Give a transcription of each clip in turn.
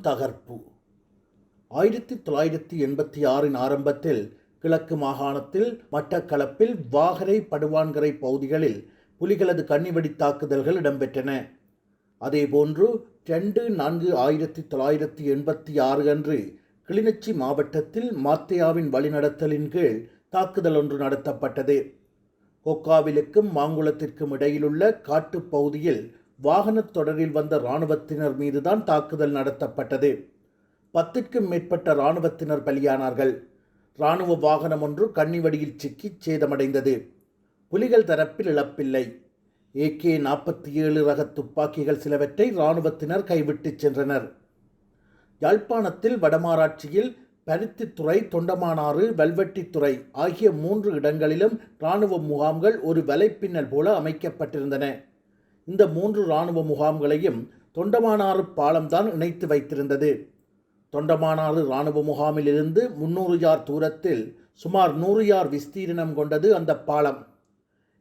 தகர்ப்பு. ஆயிரத்தி தொள்ளாயிரத்தி எண்பத்தி ஆறின் ஆரம்பத்தில் கிழக்கு மாகாணத்தில் மட்டக்களப்பில் வாகரை படுவான்கரை பகுதிகளில் புலிகளது கன்னிவெடி தாக்குதல்கள் இடம்பெற்றன. அதேபோன்று ரெண்டு நான்கு ஆயிரத்தி தொள்ளாயிரத்தி எண்பத்தி ஆறு அன்று கிளிநொச்சி மாவட்டத்தில் மாத்தையாவின் வழிநடத்தலின் கீழ் தாக்குதல் ஒன்று நடத்தப்பட்டது. கொக்காவிலுக்கும் மாங்குளத்திற்கும் இடையிலுள்ள காட்டுப் பகுதியில் வாகனத் தொடரில் வந்த இராணுவத்தினர் மீதுதான் தாக்குதல் நடத்தப்பட்டது. பத்திற்கும் மேற்பட்ட இராணுவத்தினர் பலியானார்கள். இராணுவ வாகனம் ஒன்று கன்னிவடியில் சிக்கி சேதமடைந்தது. புலிகள் தரப்பில் இழப்பில்லை. ஏகே நாற்பத்தி ஏழு ரக துப்பாக்கிகள் சிலவற்றை இராணுவத்தினர் கைவிட்டுச் சென்றனர். யாழ்ப்பாணத்தில் வடமாராட்சியில் பருத்தித்துறை தொண்டமானாறு வெல்வெட்டித்துறை ஆகிய மூன்று இடங்களிலும் இராணுவ முகாம்கள் ஒரு வலைப்பின்னல் போல அமைக்கப்பட்டிருந்தன. இந்த மூன்று இராணுவ முகாம்களையும் தொண்டமானாறு பாலம்தான் இணைத்து வைத்திருந்தது. தொண்டமானாறு இராணுவ முகாமிலிருந்து முன்னூறு யார் தூரத்தில் சுமார் நூறு யார் விஸ்தீரணம் கொண்டது அந்த பாலம்.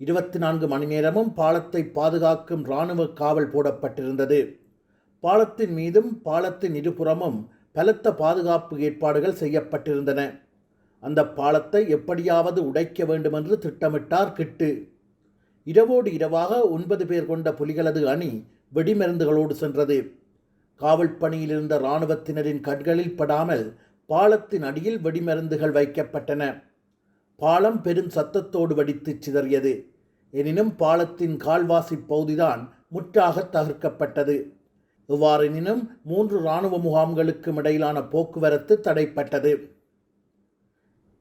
இருபத்தி நான்கு மணி நேரமும் பாலத்தை பாதுகாக்கும் இராணுவ காவல் போடப்பட்டிருந்தது. பாலத்தின் மீதும் பாலத்தின் இருபுறமும் பலத்த பாதுகாப்பு ஏற்பாடுகள் செய்யப்பட்டிருந்தன. அந்த பாலத்தை எப்படியாவது உடைக்க வேண்டுமென்று திட்டமிட்டார் கிட்டு. இரவோடு இரவாக ஒன்பது பேர் கொண்ட புலிகளது அணி வெடிமருந்துகளோடு சென்றது. காவல் பணியில் இருந்த இராணுவத்தினரின் கண்களில் படாமல் பாலத்தின் அடியில் வெடிமருந்துகள் வைக்கப்பட்டன. பாலம் பெரும் சத்தத்தோடு வெடித்து சிதறியது. எனினும் பாலத்தின் கால்வாசி பகுதிதான் முற்றாக தகர்க்கப்பட்டது. இவ்வாறெனினும் மூன்று இராணுவ முகாம்களுக்கும் இடையிலான போக்குவரத்து தடைப்பட்டது.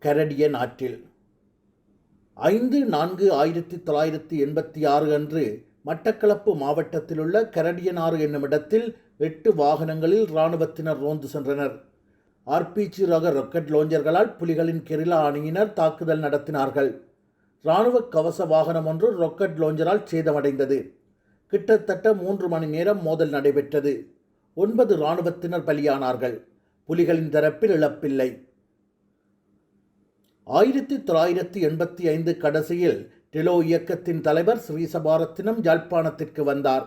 கரடியன் ஆற்றில் ஐந்து நான்கு ஆயிரத்தி தொள்ளாயிரத்தி எண்பத்தி ஆறு அன்று மட்டக்களப்பு மாவட்டத்திலுள்ள கரடியனாறு என்னும் இடத்தில் எட்டு வாகனங்களில் இராணுவத்தினர் ரோந்து சென்றனர். ஆர்பிஜி ரக ராக்கெட் லோஞ்சர்களால் புலிகளின் கெரிலா அணியினர் தாக்குதல் நடத்தினார்கள். இராணுவ கவச வாகனம் ஒன்று ராக்கெட் லோஞ்சரால் சேதமடைந்தது. கிட்டத்தட்ட மூன்று மணி நேரம் மோதல் நடைபெற்றது. ஒன்பது இராணுவத்தினர் பலியானார்கள். புலிகளின் தரப்பில் இழப்பில்லை. ஆயிரத்தி தொள்ளாயிரத்தி எண்பத்தி ஐந்து கடைசியில் டெலோ இயக்கத்தின் தலைவர் ஸ்ரீசபாரத்தினம் யாழ்ப்பாணத்திற்கு வந்தார்.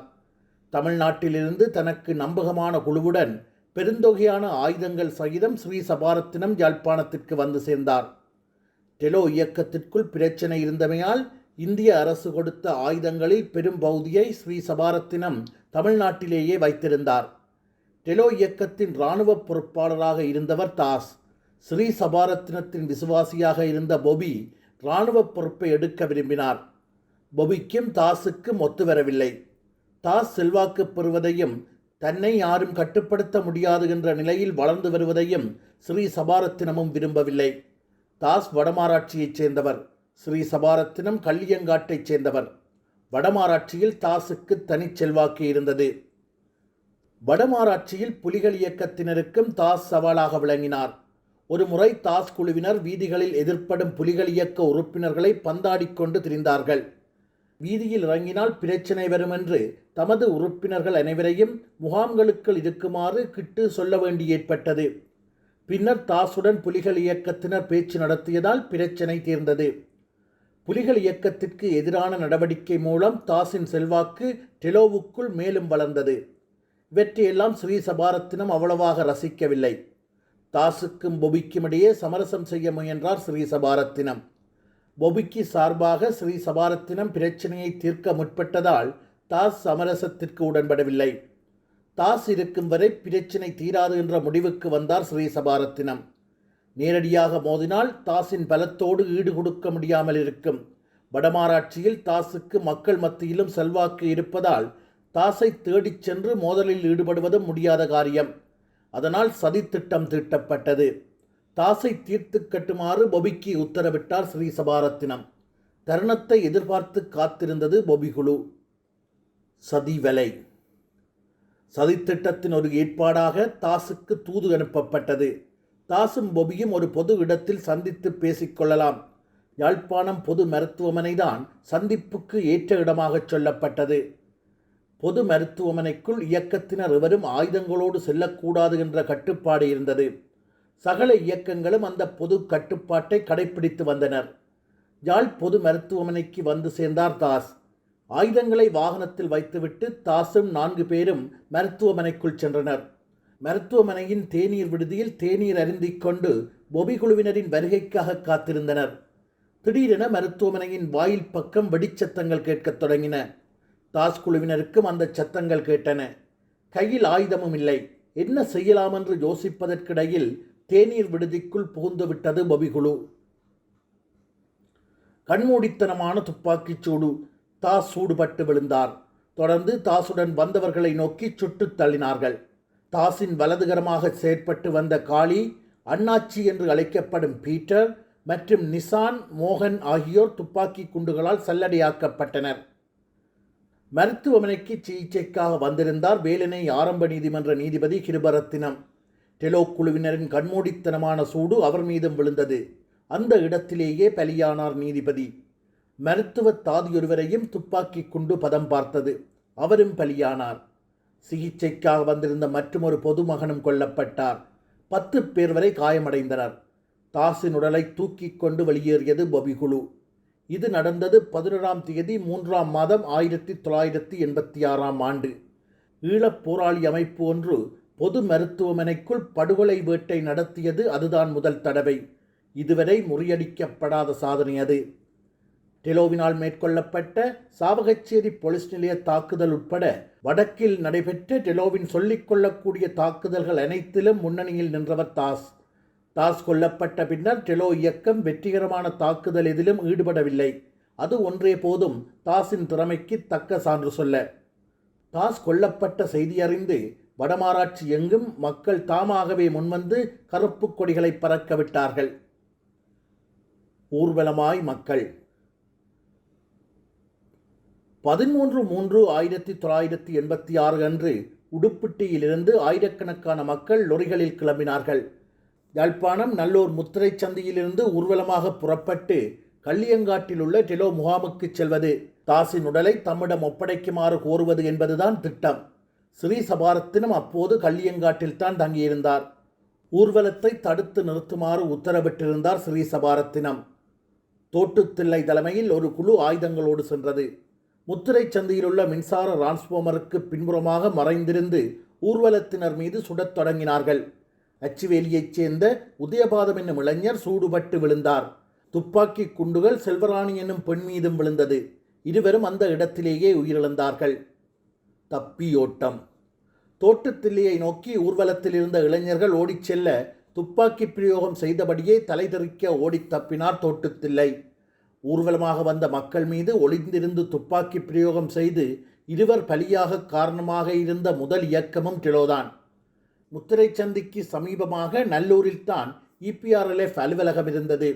தமிழ்நாட்டிலிருந்து தனக்கு நம்பகமான குழுவுடன் பெருந்தொகையான ஆயுதங்கள் சகிதம் ஸ்ரீசபாரத்தினம் யாழ்ப்பாணத்திற்கு வந்து சேர்ந்தார். டெலோ இயக்கத்திற்குள் பிரச்சனை இருந்தமையால் இந்திய அரசு கொடுத்த ஆயுதங்களில் பெரும் பகுதியை ஸ்ரீ சபாரத்தினம் தமிழ்நாட்டிலேயே வைத்திருந்தார். டெலோ இயக்கத்தின் இராணுவ பொறுப்பாளராக இருந்தவர் தாஸ். ஸ்ரீ சபாரத்தினத்தின் விசுவாசியாக இருந்த பொபி இராணுவ பொறுப்பை எடுக்க விரும்பினார். பொபிக்கும் தாஸுக்கும் ஒத்து வரவில்லை தாஸ் செல்வாக்கு பெறுவதையும் தன்னை யாரும் கட்டுப்படுத்த முடியாது என்ற நிலையில் வளர்ந்து வருவதையும் ஸ்ரீ சபாரத்தினமும் விரும்பவில்லை. தாஸ் வடமாராட்சியைச் சேர்ந்தவர். ஸ்ரீ சபாரத்தினம் கள்ளியங்காட்டைச் சேர்ந்தவர். வடமாராட்சியில் தாஸுக்கு தனிச் செல்வாக்கு இருந்தது. வடமாராட்சியில் புலிகள் இயக்கத்தினருக்கும் தாஸ் சவாலாக விளங்கினார். ஒரு முறை தாஸ் குழுவினர் வீதிகளில் எதிர்ப்படும் புலிகள் இயக்க உறுப்பினர்களை பந்தாடிக்கொண்டு திரிந்தார்கள். வீதியில் இறங்கினால் பிரச்சனை வரும் என்று தமது உறுப்பினர்கள் அனைவரையும் முகாம்களுக்குள் இருக்குமாறு கிட்டு சொல்ல வேண்டி ஏற்பட்டது. பின்னர் தாசுடன் புலிகள் இயக்கத்தினர் பேச்சு நடத்தியதால் பிரச்சனை தீர்ந்தது. புலிகள் இயக்கத்திற்கு எதிரான நடவடிக்கை மூலம் தாஸின் செல்வாக்கு டெலோவுக்குள் மேலும் வளர்ந்தது. இவற்றையெல்லாம் ஸ்ரீ சபாரத்தினம் அவ்வளவாக ரசிக்கவில்லை. தாஸுக்கும் பொபிக்கும் இடையே சமரசம் செய்ய முயன்றார் ஸ்ரீ சபாரத்தினம் பொபிக்கு சார்பாக ஸ்ரீ சபாரத்தினம் பிரச்சனையை தீர்க்க முற்பட்டதால் தாஸ் சமரசத்திற்கு உடன்படவில்லை. தாஸ் இருக்கும் வரை பிரச்சினை தீராது என்ற முடிவுக்கு வந்தார் ஸ்ரீ சபாரத்தினம் நேரடியாக மோதினால் தாஸின் பலத்தோடு ஈடு கொடுக்க முடியாமல் இருக்கும். வடமாராட்சியில் தாஸுக்கு மக்கள் மத்தியிலும் செல்வாக்கு இருப்பதால் தாஸை தேடிச் சென்று மோதலில் ஈடுபடுவதும் முடியாத காரியம். அதனால் சதித்திட்டம் தீட்டப்பட்டது தாஸை தீர்த்து கட்டுமாறு பொபிக்கு உத்தரவிட்டார் ஸ்ரீ சபாரத்தினம் தருணத்தை எதிர்பார்த்து காத்திருந்தது பொபிகுழு. சதிவலை. சதித்திட்டத்தின் ஒரு ஏற்பாடாக தாஸுக்கு தூது அனுப்பப்பட்டது. தாசும் பொபியும் ஒரு பொது இடத்தில் சந்தித்து பேசிக்கொள்ளலாம் யாழ்ப்பாணம் பொது மருத்துவமனை தான் சந்திப்புக்கு ஏற்ற இடமாகச் சொல்லப்பட்டது. பொது மருத்துவமனைக்குள் இயக்கத்தினர் எவரும் ஆயுதங்களோடு செல்லக்கூடாது என்ற கட்டுப்பாடு இருந்தது. சகல இயக்கங்களும் அந்த பொது கட்டுப்பாட்டை கடைப்பிடித்து வந்தனர். யாழ் பொது மருத்துவமனைக்கு வந்து சேர்ந்தார் தாஸ். ஆயுதங்களை வாகனத்தில் வைத்துவிட்டு தாசும் நான்கு பேரும் மருத்துவமனைக்குள் சென்றனர். மருத்துவமனையின் தேநீர் விடுதியில் தேநீர் அருந்திக் கொண்டு பொபி குழுவினரின் வருகைக்காக காத்திருந்தனர். திடீரென மருத்துவமனையின் வாயில் பக்கம் வெடிச்சத்தங்கள் கேட்கத் தொடங்கின. தாஸ் குழுவினருக்கும் அந்த சத்தங்கள் கேட்டன. கையில் ஆயுதமும் இல்லை. என்ன செய்யலாம் என்று யோசிப்பதற்கிடையில் தேநீர் விடுதிக்குள் புகுந்து விட்டது பபிகுழு. கண்மூடித்தனமான துப்பாக்கிச் சூடு. தாஸ் சூடுபட்டு விழுந்தார். தொடர்ந்து தாசுடன் வந்தவர்களை நோக்கி சுட்டுத் தள்ளினார்கள். தாஸின் வலதுகரமாக செயற்பட்டு வந்த காளி அண்ணாச்சி என்று அழைக்கப்படும் பீட்டர் மற்றும் நிசான் மோகன் ஆகியோர் துப்பாக்கி குண்டுகளால் சல்லடையாக்கப்பட்டனர். மருத்துவமனைக்கு சிகிச்சைக்காக வந்திருந்தார் வேலனை ஆரம்ப நீதிமன்ற நீதிபதி கிருபரத்தினம். டெலோ குழுவினரின் கண்மூடித்தனமான சூடு அவர் மீதும் விழுந்தது. அந்த இடத்திலேயே பலியானார் நீதிபதி. மருத்துவ தாதியொருவரையும் துப்பாக்கி குண்டு பதம் பார்த்தது. அவரும் பலியானார். சிகிச்சைக்காக வந்திருந்த மற்றொரு பொதுமகனும் கொல்லப்பட்டார். பத்து பேர் வரை காயமடைந்தனர். தாசின் உடலை தூக்கிக் கொண்டு வெளியேறியது பபிகுழு இது நடந்தது பதினேழாம் தேதி மூன்றாம் மாதம் ஆயிரத்தி தொள்ளாயிரத்தி எண்பத்தி ஆறாம் ஆண்டு. ஈழப் போராளி அமைப்பு ஒன்று பொது மருத்துவமனைக்குள் படுகொலை வேட்டை நடத்தியது அதுதான் முதல் தடவை. இதுவரை முறியடிக்கப்படாத சாதனை அது. டெலோவினால் மேற்கொள்ளப்பட்ட சாவகச்சேரி போலீஸ் நிலைய தாக்குதல் உட்பட வடக்கில் நடைபெற்ற டெலோவின் சொல்லிக்கொள்ளக்கூடிய தாக்குதல்கள் அனைத்திலும் முன்னணியில் நின்றவர் தாஸ். தாஸ் கொல்லப்பட்ட பின்னர் டெலோ இயக்கம் வெற்றிகரமான தாக்குதல் எதிலும் ஈடுபடவில்லை. அது ஒன்றே போதும் தாஸின் திறமைக்கு தக்க சான்று சொல்ல. தாஸ் கொல்லப்பட்ட செய்தி அறிந்து வடமாராட்சி எங்கும் மக்கள் தாமாகவே முன்வந்து கருப்பு கொடிகளை பறக்க விட்டார்கள். ஊர்வலமாய் மக்கள். பதிமூன்று மூன்று ஆயிரத்தி தொள்ளாயிரத்தி எண்பத்தி ஆறு அன்று உடுப்பிட்டியிலிருந்து ஆயிரக்கணக்கான மக்கள் லொரிகளில் கிளம்பினார்கள். யாழ்ப்பாணம் நல்லூர் முத்திரை சந்தியிலிருந்து ஊர்வலமாக புறப்பட்டு கள்ளியங்காட்டில் உள்ள டெலோ முகாமுக்கு செல்வது. தாசின் உடலை தம்மிடம் ஒப்படைக்குமாறு கோருவது என்பதுதான் திட்டம். ஸ்ரீ சபாரத்தினம் அப்போது கள்ளியங்காட்டில் தான் தங்கியிருந்தார். ஊர்வலத்தை தடுத்து நிறுத்துமாறு உத்தரவிட்டிருந்தார் ஸ்ரீ சபாரத்தினம் தோட்டுத்தில்லை தலைமையில் ஒரு குழு ஆயுதங்களோடு சென்றது. முத்திரை சந்தையில் உள்ள மின்சார டிரான்ஸ்ஃபார்மருக்கு பின்புறமாக மறைந்திருந்து ஊர்வலத்தினர் மீது சுடத் தொடங்கினார்கள். அச்சுவேலியைச் சேர்ந்த உதயபாதம் என்னும் இளைஞர் சூடுபட்டு விழுந்தார். துப்பாக்கி குண்டுகள் செல்வராணி என்னும் பெண் மீதும் விழுந்தது. இருவரும் அந்த இடத்திலேயே உயிரிழந்தார்கள். தப்பியோட்டம். தோட்டத்தில்லையை நோக்கி ஊர்வலத்தில் இருந்த இளைஞர்கள் ஓடிச் செல்ல துப்பாக்கி பிரயோகம் செய்தபடியே தலைதெறிக்க ஓடித் தப்பினார் தோட்டத்தில்லை. ஊர்வலமாக வந்த மக்கள் மீது ஒளிந்திருந்து துப்பாக்கி பிரயோகம் செய்து இருவர் பலியாக காரணமாக இருந்த முதல் இயக்கமும் கிலோதான் முத்திரை சந்திக்கு சமீபமாக நல்லூரில்தான் இபிஆர்எல்எஃப் அலுவலகம் இருந்தது.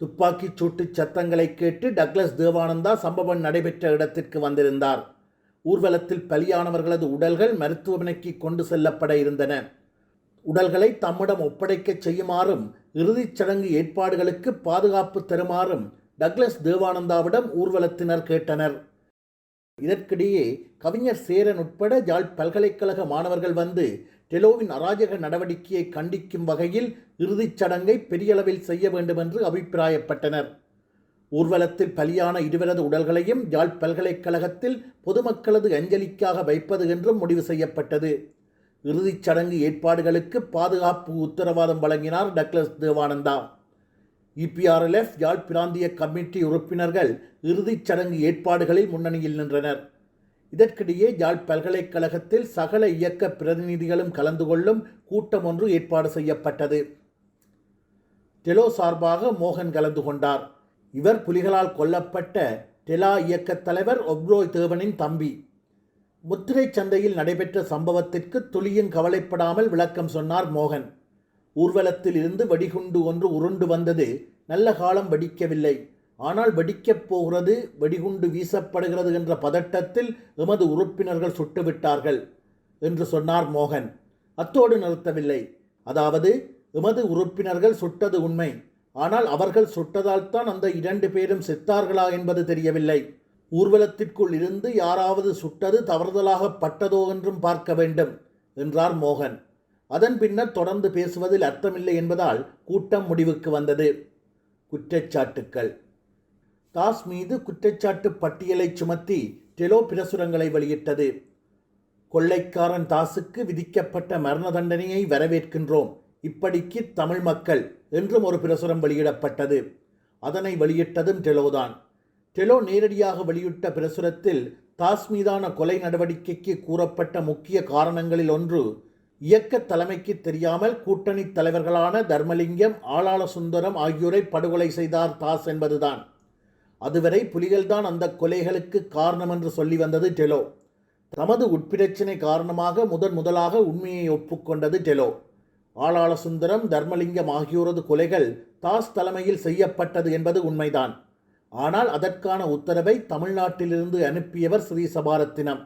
துப்பாக்கிச் சூட்டு சத்தங்களை கேட்டு டக்ளஸ் தேவானந்தா சம்பவம் நடைபெற்ற இடத்திற்கு வந்திருந்தார். ஊர்வலத்தில் பலியானவர்களது உடல்கள் மருத்துவமனைக்கு கொண்டு செல்லப்பட இருந்தன. உடல்களை தம்மிடம் ஒப்படைக்கச் செய்யுமாறும் இறுதிச் சடங்கு ஏற்பாடுகளுக்கு பாதுகாப்பு தருமாறும் டக்ளஸ் தேவானந்தாவிடம் ஊர்வலத்தினர் கேட்டனர். இதற்கிடையே கவிஞர் சேரன் உட்பட யாழ் பல்கலைக்கழக மாணவர்கள் வந்து டெலோவின் அராஜக நடவடிக்கையை கண்டிக்கும் வகையில் இறுதிச் சடங்கை பெரியளவில் செய்ய வேண்டும் என்று அபிப்பிராயப்பட்டனர். ஊர்வலத்தில் பலியான இருவரது உடல்களையும் யாழ் பல்கலைக்கழகத்தில் பொதுமக்களது அஞ்சலிக்காக வைப்பது என்றும் முடிவு செய்யப்பட்டது. இறுதிச் சடங்கு ஏற்பாடுகளுக்கு பாதுகாப்பு உத்தரவாதம் வழங்கினார் டக்ளஸ் தேவானந்தா. இபிஆர்எல்எஃப் யாழ் பிராந்திய கமிட்டி உறுப்பினர்கள் இறுதிச் சடங்கு ஏற்பாடுகளில் முன்னணியில் நின்றனர். இதற்கிடையே யாழ் பல்கலைக்கழகத்தில் சகல இயக்க பிரதிநிதிகளும் கலந்து கொள்ளும் கூட்டம் ஒன்று ஏற்பாடு செய்யப்பட்டது. டெலோ சார்பாக மோகன் கலந்து கொண்டார். இவர் புலிகளால் கொல்லப்பட்ட டெலா இயக்கத் தலைவர் ஒப்ரோய் தேவனின் தம்பி. முத்திரை சந்தையில் நடைபெற்ற சம்பவத்திற்கு துளியும் கவலைப்படாமல் விளக்கம் சொன்னார் மோகன். ஊர்வலத்தில் இருந்து வெடிகுண்டு ஒன்று உருண்டு வந்தது. நல்ல காலம் வெடிக்கவில்லை. ஆனால் வெடிக்கப் போகிறது வெடிகுண்டு வீசப்படுகிறது என்ற பதட்டத்தில் எமது உறுப்பினர்கள் சுட்டுவிட்டார்கள் என்று சொன்னார் மோகன். அத்தோடு நிறுத்தவில்லை. அதாவது எமது உறுப்பினர்கள் சுட்டது உண்மை. ஆனால் அவர்கள் சுட்டதால் தான் அந்த இரண்டு பேரும் செத்தார்களா என்பது தெரியவில்லை. ஊர்வலத்திற்குள் இருந்து யாராவது சுட்டது தவறுதலாக பட்டதோ என்றும் பார்க்க வேண்டும் என்றார் மோகன். அதன் பின்னர் தொடர்ந்து பேசுவதில் அர்த்தமில்லை என்பதால் கூட்டம் முடிவுக்கு வந்தது. குற்றச்சாட்டுக்கள். தாஸ் மீது குற்றச்சாட்டு பட்டியலை சுமத்தி டெலோ பிரசுரங்களை வெளியிட்டது. கொள்ளைக்காரன் தாசுக்கு விதிக்கப்பட்ட மரண தண்டனையை வரவேற்கின்றோம். இப்படிக்கு தமிழ் மக்கள் என்றும் ஒரு பிரசுரம் வெளியிடப்பட்டது. அதனை வெளியிட்டதும் டெலோதான். டெலோ நேரடியாக வெளியிட்ட பிரசுரத்தில் தாஸ் மீதான கொலை நடவடிக்கைக்கு கூறப்பட்ட முக்கிய காரணங்களில் ஒன்று இயக்க தலைமைக்கு தெரியாமல் கூட்டணி தலைவர்களான தர்மலிங்கம் ஆளாள சுந்தரம் ஆகியோரை படுகொலை செய்தார் தாஸ் என்பதுதான். அதுவரை புலிகள்தான் அந்த கொலைகளுக்கு காரணம் என்று சொல்லி வந்தது டெலோ தமது உட்பிரச்சினை காரணமாக முதன் முதலாக உண்மையை ஒப்புக்கொண்டது டெலோ ஆளாள சுந்தரம் தர்மலிங்கம் ஆகியோரது கொலைகள் தாஸ் தலைமையில் செய்யப்பட்டது என்பது உண்மைதான். ஆனால் அதற்கான உத்தரவை தமிழ்நாட்டிலிருந்து அனுப்பியவர் ஸ்ரீ சபாரத்தினம்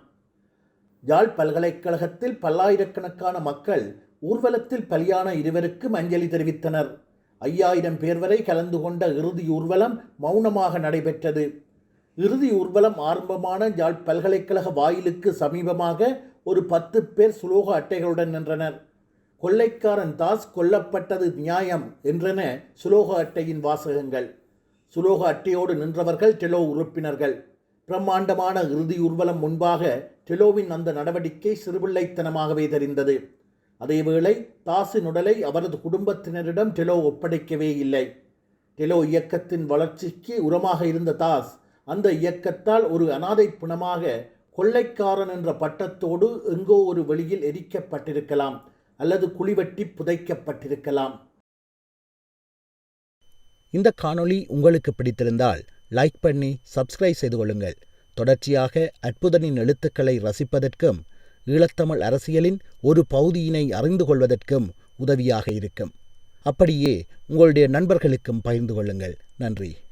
யாழ் பல்கலைக்கழகத்தில் பல்லாயிரக்கணக்கான மக்கள் ஊர்வலத்தில் பலியான இருவருக்கு அஞ்சலி தெரிவித்தனர். ஐயாயிரம் பேர் வரை கலந்து கொண்ட இறுதி ஊர்வலம் மௌனமாக நடைபெற்றது. இறுதி ஊர்வலம் ஆரம்பமான யாழ் பல்கலைக்கழக வாயிலுக்கு சமீபமாக ஒரு பத்து பேர் சுலோக அட்டைகளுடன் நின்றனர். கொள்ளைக்காரன் தாஸ் கொல்லப்பட்டது நியாயம் என்றன சுலோக அட்டையின் வாசகங்கள். சுலோக அட்டையோடு நின்றவர்கள் டெலோ உறுப்பினர்கள். பிரம்மாண்டமான இறுதி ஊர்வலம் முன்பாக டெலோவின் அந்த நடவடிக்கை சிறுபிள்ளைத்தனமாகவே தெரிந்தது. அதேவேளை தாசின் உடலை அவரது குடும்பத்தினரிடம் டெலோ ஒப்படைக்கவே இல்லை. டெலோ இயக்கத்தின் வளர்ச்சிக்கு உரமாக இருந்த தாஸ் அந்த இயக்கத்தால் ஒரு அனாதை பிணமாக கொள்ளைக்காரன் என்ற பட்டத்தோடு எங்கோ ஒரு வெளியில் எரிக்கப்பட்டிருக்கலாம் அல்லது குழிவெட்டி புதைக்கப்பட்டிருக்கலாம். இந்த காணொளி உங்களுக்கு பிடித்திருந்தால் லைக் பண்ணி சப்ஸ்கிரைப் செய்து கொள்ளுங்கள். தொடர்ச்சியாக அற்புதனின் எழுத்துக்களை ரசிப்பதற்கும் ஈழத்தமிழ் அரசியலின் ஒரு பகுதியினை அறிந்து கொள்வதற்கும் உதவியாக இருக்கும். அப்படியே உங்களுடைய நண்பர்களுக்கும் பகிர்ந்து கொள்ளுங்கள். நன்றி.